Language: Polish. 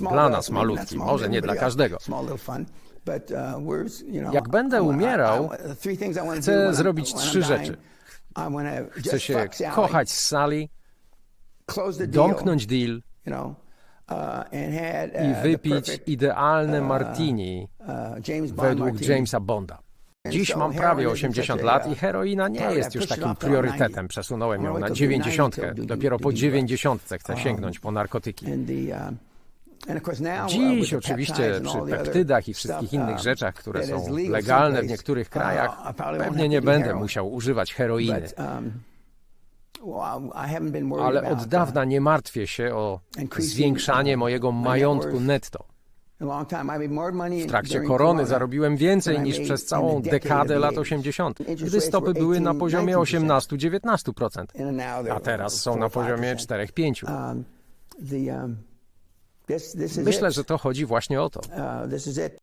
No, dla nas malutki, może nie dla każdego. Jak będę umierał, chcę zrobić trzy rzeczy. Chcę się kochać z Sally, domknąć deal i wypić idealne martini według Jamesa Bonda. Dziś mam prawie 80 lat i heroina nie jest już takim priorytetem. Przesunąłem ją na 90. Dopiero po 90 chcę sięgnąć po narkotyki. Dziś oczywiście przy peptydach i wszystkich innych rzeczach, które są legalne w niektórych krajach, pewnie nie będę musiał używać heroiny. Ale od dawna nie martwię się o zwiększanie mojego majątku netto. W trakcie korony zarobiłem więcej niż przez całą dekadę lat 80., gdy stopy były na poziomie 18-19%, a teraz są na poziomie 4-5%. Myślę, że to chodzi właśnie o to.